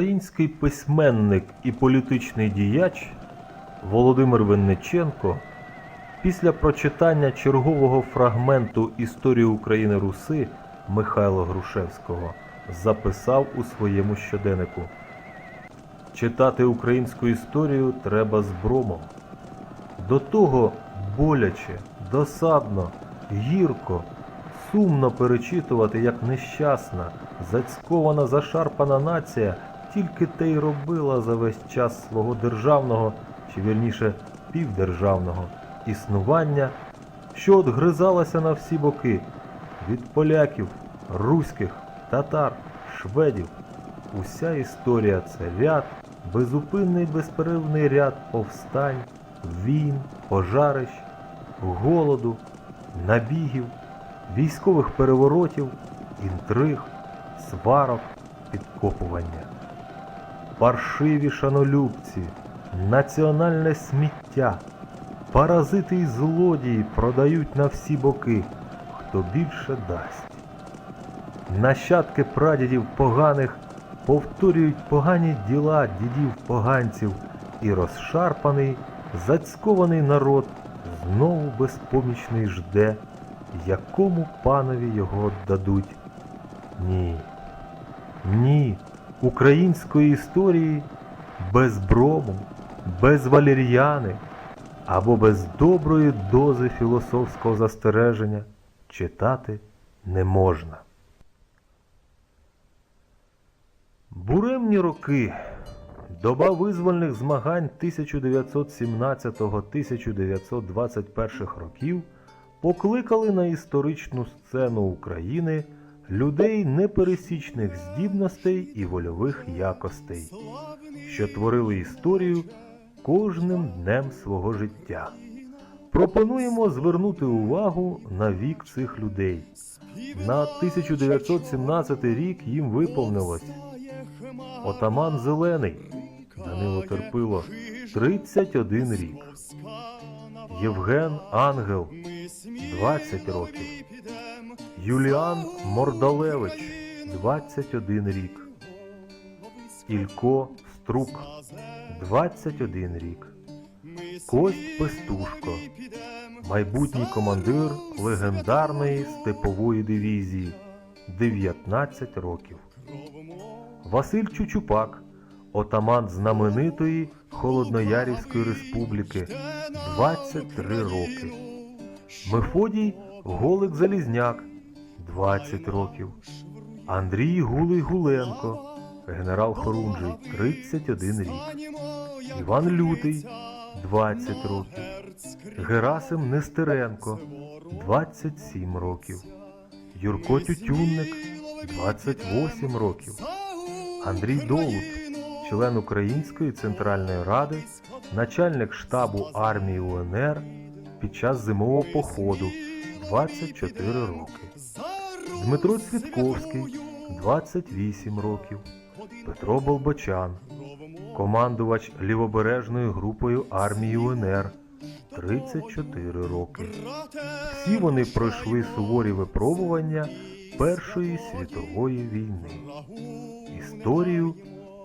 Український письменник і політичний діяч Володимир Винниченко після прочитання чергового фрагменту історії України Руси Михайла Грушевського записав у своєму щоденнику Читати українську історію треба з бромом. До того боляче, досадно, гірко, сумно перечитувати, як нещасна, зацькована, зашарпана нація тільки те й робила за весь час свого державного, чи вірніше півдержавного існування, що от гризалася на всі боки від поляків, руських, татар, шведів. Уся історія це ряд, безупинний безперервний ряд повстань, війн, пожарищ, голоду, набігів, військових переворотів, інтриг, сварок, підкопування. Паршиві шанолюбці, національне сміття, паразити і злодії продають на всі боки, хто більше дасть. Нащадки прадідів поганих повторюють погані діла дідів поганців, і розшарпаний, зацькований народ знову безпомічний жде, якому панові його дадуть. Ні. Ні, української історії без брому, без валер'яни або без доброї дози філософського застереження читати не можна. Буремні роки, доба визвольних змагань 1917-1921 років покликали на історичну сцену України людей непересічних здібностей і вольових якостей, що творили історію кожним днем свого життя. Пропонуємо звернути увагу на вік цих людей. На 1917 рік їм виповнилось Отаман Зелений Данило Терпило 31 рік. Євген Ангел 20 років. Юліан Мордалевич 21 рік. Ілько Струк 21 рік. Кость Пестушко майбутній командир легендарної степової дивізії 19 років. Василь Чучупак, отаман знаменитої Холодноярівської республіки, 23 роки. Мефодій Голик Залізняк, 20 років. Андрій Гулий Гуленко, генерал Хорунжий, 31 рік. Іван Лютий, 20 років. Герасим Нестеренко, 27 років. Юрко Тютюнник, 28 років. Андрій Долут, член Української Центральної Ради, начальник штабу армії УНР під час зимового походу 24 роки. Дмитро Цвітковський 28 років. Петро Болбочан, командувач лівобережною групою армії УНР 34 роки. Всі вони пройшли суворі випробування Першої світової війни. Історію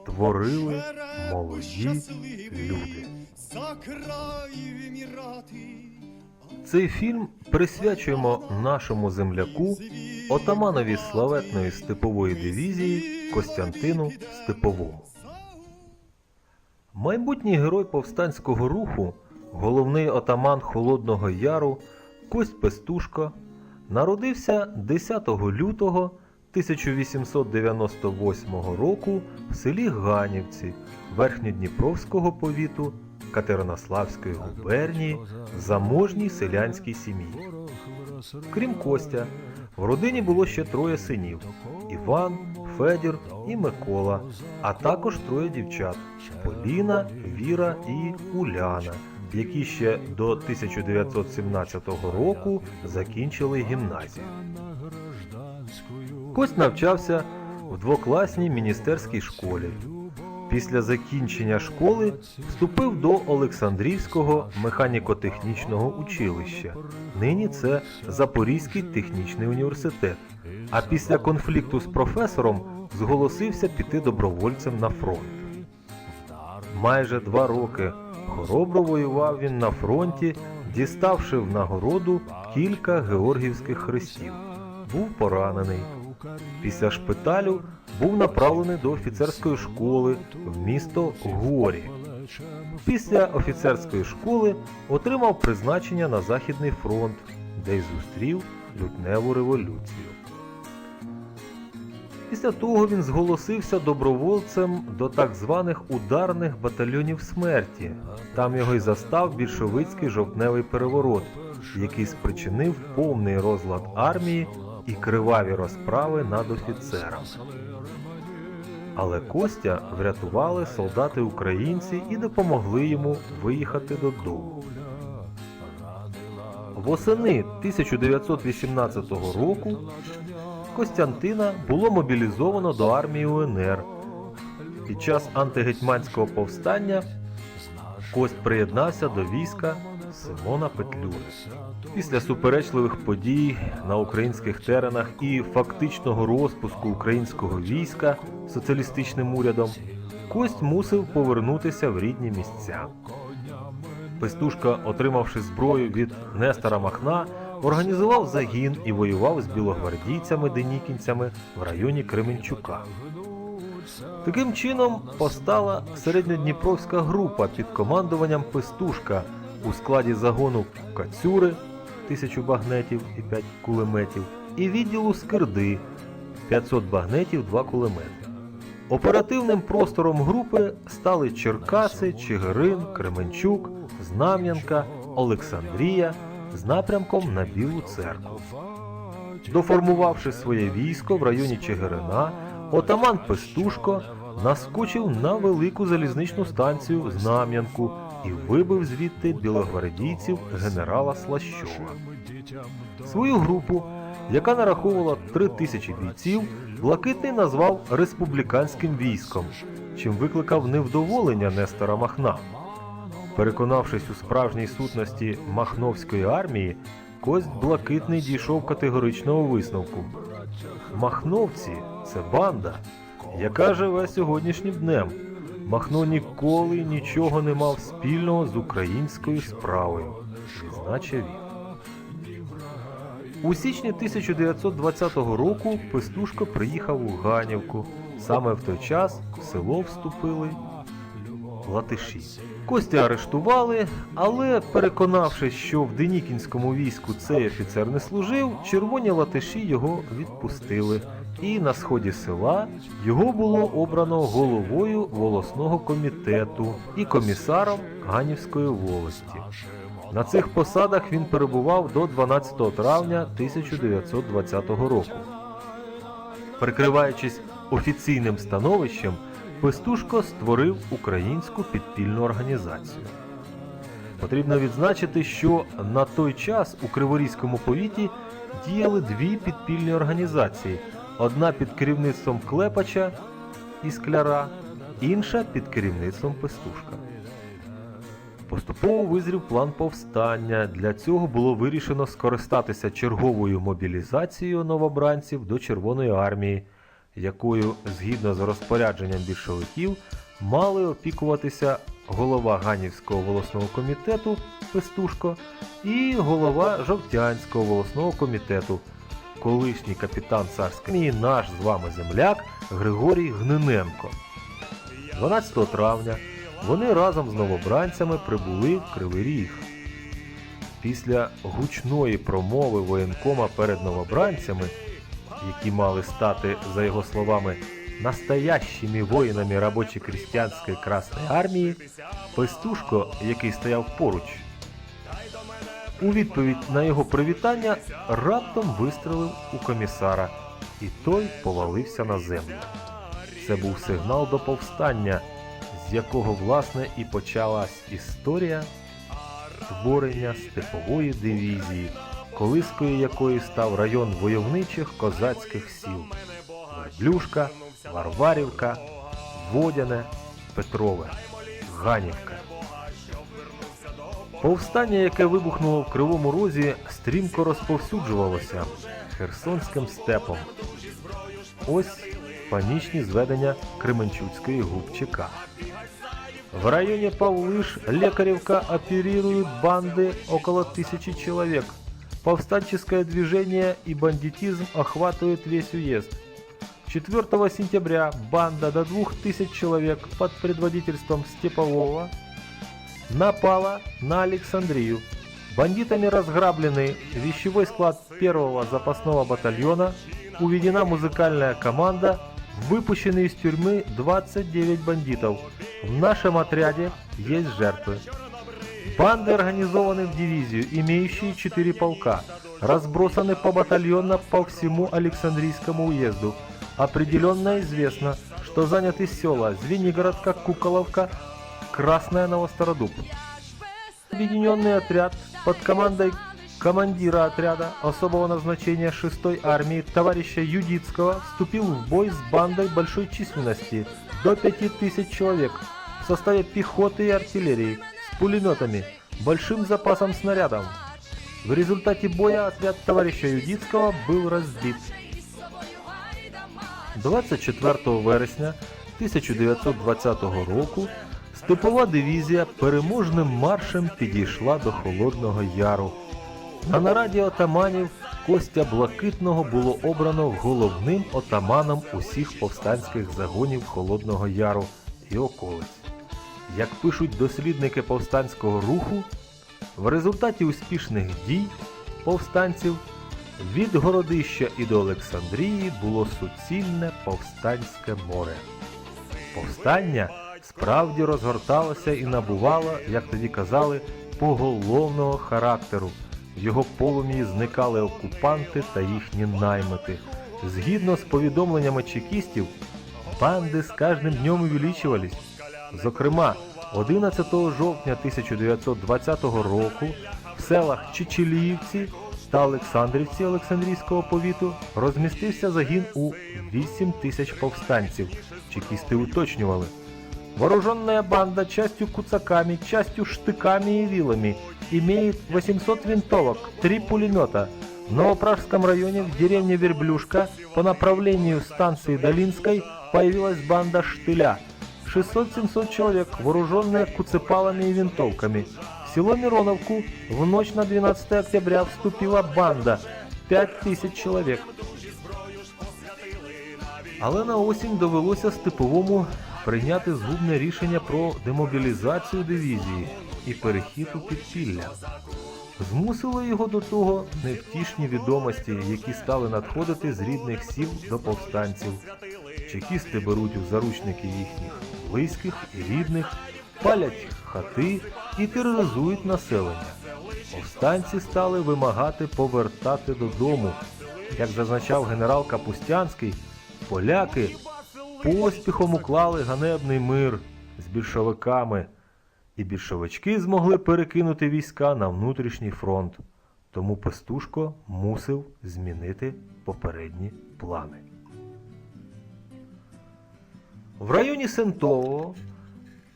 творили молоді люди. За край вмирати. Цей фільм присвячуємо нашому земляку, отаманові славетної степової дивізії Костянтину Степовому. Майбутній герой повстанського руху, головний отаман Холодного Яру Кость Пестушко, народився 10 лютого 1898 року в селі Ганівці Верхньодніпровського повіту Катеринославської губернії заможній селянській сім'ї. Крім Костя, в родині було ще троє синів: Іван, Федір і Микола, а також троє дівчат Поліна, Віра і Уляна, які ще до 1917 року закінчили гімназію. Кость навчався в двокласній міністерській школі. Після закінчення школи вступив до Олександрівського механіко-технічного училища. Нині це Запорізький технічний університет. А після конфлікту з професором зголосився піти добровольцем на фронт. Майже два роки хоробро воював він на фронті, діставши в нагороду кілька георгіївських хрестів. Був поранений. Після шпиталю був направлений до офіцерської школи в місто Горі. Після офіцерської школи отримав призначення на Західний фронт, де й зустрів лютневу революцію. Після того він зголосився добровольцем до так званих ударних батальйонів смерті. Там його й застав більшовицький жовтневий переворот, який спричинив повний розлад армії і криваві розправи над офіцерами. Але Костя врятували солдати українці і допомогли йому виїхати додому. Восени 1918 року Костянтина було мобілізовано до армії УНР. Під час антигетьманського повстання Кость приєднався до війська Симона Петлюри. Після суперечливих подій на українських теренах і фактичного розпуску українського війська соціалістичним урядом Кость мусив повернутися в рідні місця. Пестушка, отримавши зброю від Нестора Махна, організував загін і воював з білогвардійцями-денікінцями в районі Кременчука. Таким чином постала середньодніпровська група під командуванням Пестушка у складі загону Кацюри тисячу багнетів і 5 кулеметів, і відділу Скирди 500 багнетів, 2 кулемети. Оперативним простором групи стали Черкаси, Чигирин, Кременчук, Знам'янка, Олександрія з напрямком на Білу церкву. Доформувавши своє військо в районі Чигирина, отаман Пестушко наскочив на велику залізничну станцію Знам'янку і вибив звідти білогвардійців генерала Слащова. Свою групу, яка нараховувала три тисячі бійців, Блакитний назвав республіканським військом, чим викликав невдоволення Нестора Махна. Переконавшись у справжній сутності Махновської армії, Кость Блакитний дійшов категоричного висновку. Махновці це банда, яка живе сьогоднішнім днем. Махно ніколи нічого не мав спільного з українською справою, відзначив він. У січні 1920 року Пестушко приїхав у Ганівку. Саме в той час в село вступили латиші. Костя арештували, але переконавшись, що в Денікінському війську цей офіцер не служив, червоні латиші його відпустили. І на сході села його було обрано головою волосного комітету і комісаром Ганівської волості. На цих посадах він перебував до 12 травня 1920 року. Прикриваючись офіційним становищем, Пестушко створив українську підпільну організацію. Потрібно відзначити, що на той час у Криворізькому повіті діяли дві підпільні організації: одна під керівництвом Клепача і Скляра, інша під керівництвом Пестушка. Поступово визрів план повстання. Для цього було вирішено скористатися черговою мобілізацією новобранців до Червоної армії, якою, згідно з розпорядженням більшовиків, мали опікуватися голова Ганівського волосного комітету Пестушко і голова Жовтянського волосного комітету, колишній капітан царської армії, наш з вами земляк Григорій Гниненко. 12 травня вони разом з новобранцями прибули в Кривий Ріг. Після гучної промови воєнкома перед новобранцями, які мали стати, за його словами, настоящими воїнами робочо-крістянської Красної армії, Пестушко, який стояв поруч, у відповідь на його привітання раптом вистрелив у комісара, і той повалився на землю. Це був сигнал до повстання, з якого власне і почалась історія створення степової дивізії, колискою якої став район войовничих козацьких сіл Верблюшка, Варварівка, Водяне, Петрове, Ганівка. Повстання, яке вибухнуло в Кривому Розі, стрімко розповсюджувалося Херсонським степом. Ось панічні зведення Кременчуцької ГУП В районе Павлыш Лекаревка оперируют банды около тысячи человек. Повстанческое движение и бандитизм охватывают весь уезд. 4 сентября банда до 2000 человек под предводительством Степового напала на Александрию. Бандитами разграбленный вещевой склад первого запасного батальона, уведена музыкальная команда, выпущены из тюрьмы 29 бандитов. В нашем отряде есть жертвы. Банды организованы в дивизию, имеющие 4 полка, разбросаны по батальонно по всему Александрийскому уезду. Определенно известно, что заняты села Звенигородка, Куколовка, Красная Новостородуб. Объединенный отряд под командой командира отряда особого назначения 6-й армии товарища Юдицкого вступил в бой с бандой большой численности до 5000 человек в составе пехоты и артиллерии с пулеметами, большим запасом снарядов. В результате боя отряд товарища Юдицкого был разбит. 24 вересня 1920 року степова дивізія переможним маршем підійшла до Холодного Яру. А На нараді отаманів Костя Блакитного було обрано головним отаманом усіх повстанських загонів Холодного Яру і околиць. Як пишуть дослідники повстанського руху, в результаті успішних дій повстанців від Городища і до Олександрії було суцільне повстанське море. Повстання справді розгорталося і набувало, як тоді казали, поголовного характеру. В його полум'ї зникали окупанти та їхні наймити. Згідно з повідомленнями чекістів, банди з кожним днем увеличувались. Зокрема, 11 жовтня 1920 року в селах Чечеліївці та Олександрівці Олександрійського повіту розмістився загін у 8 тисяч повстанців. Чекісти уточнювали. Вооруженная банда частью куцаками, частью штыками и вилами имеет 800 винтовок, 3 пулемета. В Новопражском районе в деревне Верблюшка по направлению станции Долинской появилась банда Штыля. 600-700 человек, вооруженные куцепалами и винтовками. В село Мироновку в ночь на 12 октября вступила банда 5000 человек. Але на осінь довелося степовому прийняти згубне рішення про демобілізацію дивізії і перехід у підпілля. Змусило його до того невтішні відомості, які стали надходити з рідних сіл до повстанців. Чекісти беруть у заручники їхніх близьких і рідних, палять хати і тероризують населення. Повстанці стали вимагати повертати додому. Як зазначав генерал Капустянський, поляки поспіхом уклали ганебний мир з більшовиками, і більшовички змогли перекинути війська на внутрішній фронт. Тому Пестушко мусив змінити попередні плани. В районі Сентового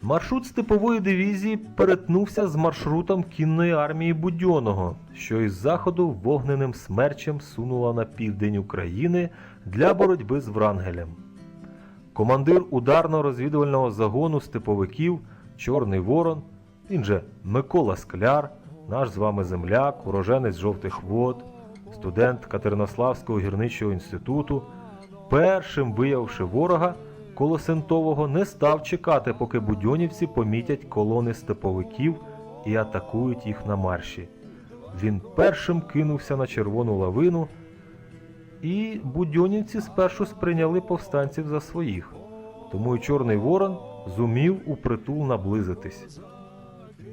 маршрут степової дивізії перетнувся з маршрутом кінної армії Будьоного, що із заходу вогненим смерчем сунула на південь України для боротьби з Врангелем. Командир ударно-розвідувального загону степовиків Чорний Ворон, він же Микола Скляр, наш з вами земляк, уроженець жовтих вод, студент Катеринославського гірничого інституту, першим виявивши ворога, коло Сентового не став чекати, поки будьонівці помітять колони степовиків і атакують їх на марші. Він першим кинувся на червону лавину, і будьонівці спершу сприйняли повстанців за своїх, тому й Чорний Ворон зумів упритул наблизитись.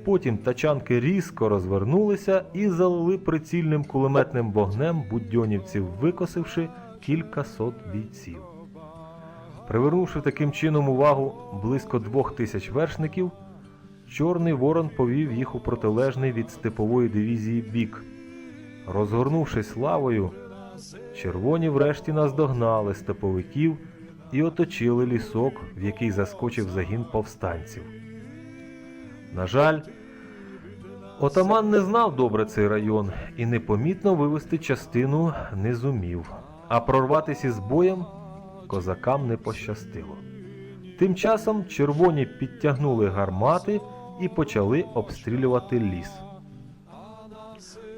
Потім тачанки різко розвернулися і залили прицільним кулеметним вогнем будьонівців, викосивши кілька сот бійців. Привернувши таким чином увагу близько двох тисяч вершників, Чорний Ворон повів їх у протилежний від степової дивізії бік. Розгорнувшись лавою, червоні врешті наздогнали степовиків і оточили лісок, в який заскочив загін повстанців. На жаль, отаман не знав добре цей район і непомітно вивести частину не зумів, а прорватися із боєм козакам не пощастило. Тим часом червоні підтягнули гармати і почали обстрілювати ліс.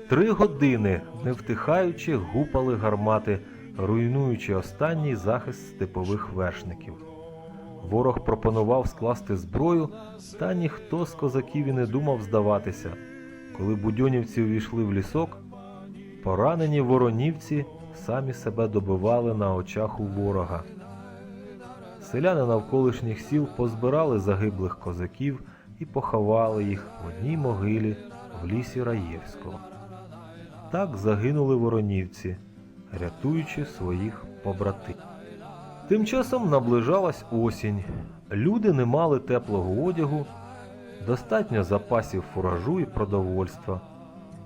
Три години, не втихаючи, гупали гармати, руйнуючи останній захист степових вершників. Ворог пропонував скласти зброю, та ніхто з козаків і не думав здаватися. Коли будьонівці увійшли в лісок, поранені воронівці самі себе добивали на очах у ворога. Селяни навколишніх сіл позбирали загиблих козаків і поховали їх в одній могилі в лісі Раєвського. Так загинули воронівці, рятуючи своїх побратимів. Тим часом наближалась осінь. Люди не мали теплого одягу, достатньо запасів фуражу і продовольства,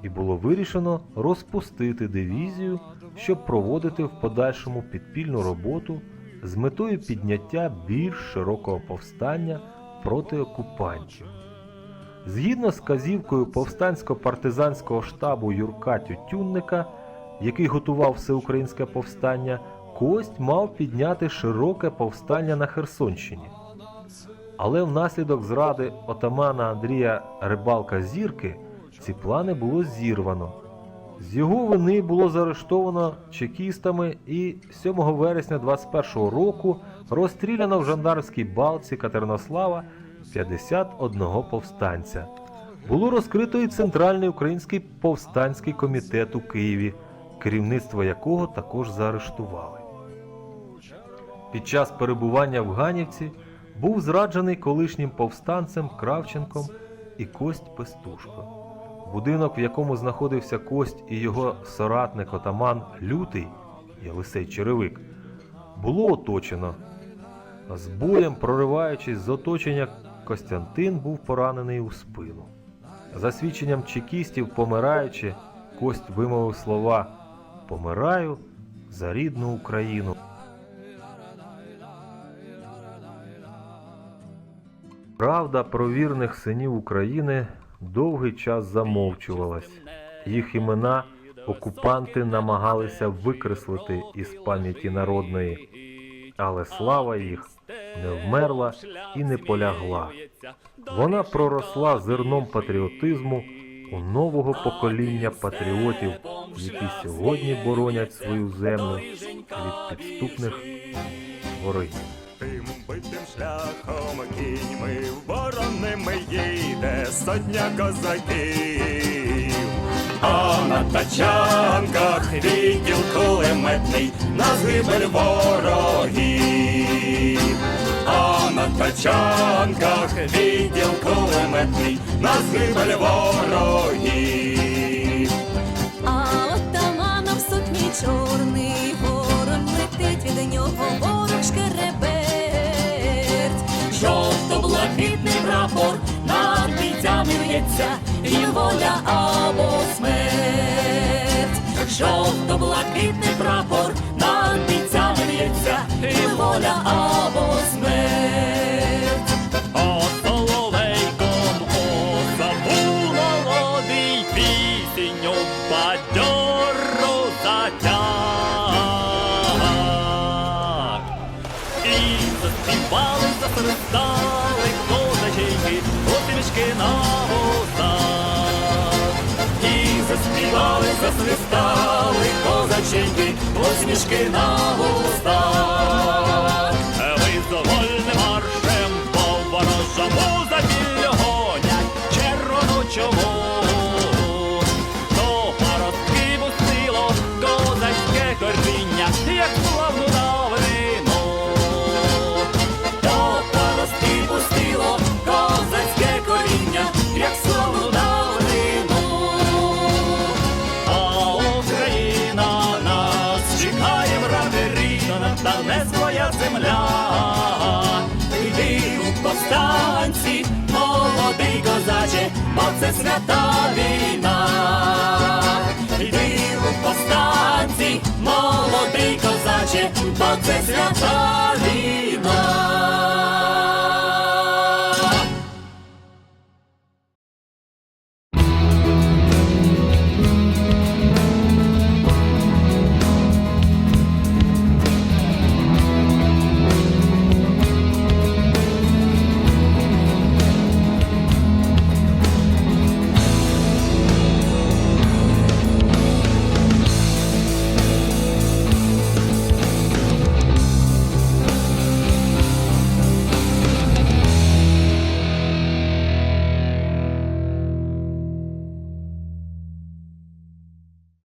і було вирішено розпустити дивізію, щоб проводити в подальшому підпільну роботу з метою підняття більш широкого повстання проти окупантів. Згідно з казівкою повстансько-партизанського штабу Юрка Тютюнника, який готував всеукраїнське повстання, Кость мав підняти широке повстання на Херсонщині. Але внаслідок зради отамана Андрія Рибалка Зірки ці плани було зірвано. З його вини було заарештовано чекістами і 7 вересня 21 року розстріляно в жандармській балці Катеринослава 51 повстанця. Було розкрито і Центральний український повстанський комітет у Києві, керівництво якого також заарештували. Під час перебування в Ганівці був зраджений колишнім повстанцем Кравченком і Кость Пестушко. Будинок, в якому знаходився Кость і його соратник отаман Лютий Єлисей Черевик, було оточено. З боєм, прориваючись з оточення, Костянтин був поранений у спину. За свідченням чекістів, помираючи, Кость вимовив слова Помираю за рідну Україну. Правда про вірних синів України довгий час замовчувалась. Їх імена окупанти намагалися викреслити із пам'яті народної, але слава їх не вмерла і не полягла. Вона проросла зерном патріотизму у нового покоління патріотів, які сьогодні боронять свою землю від підступних ворогів. Тим битим шляхом кіньми в борони ми їде сотня козаків. А на тачанках відділ кулеметний на згибель ворогів. А на тачанках відділ кулеметний на згибель ворогів. А отамана в сукні чорний ворон летить від нього ворог шкереберть. Жовто-блакитний прапор над бійцями в'ється, і воля або смерть. Жовто-блакитний прапор посмішки на вустах. це свята війна, Йди у постанці молодий козаче, бо це свята війна.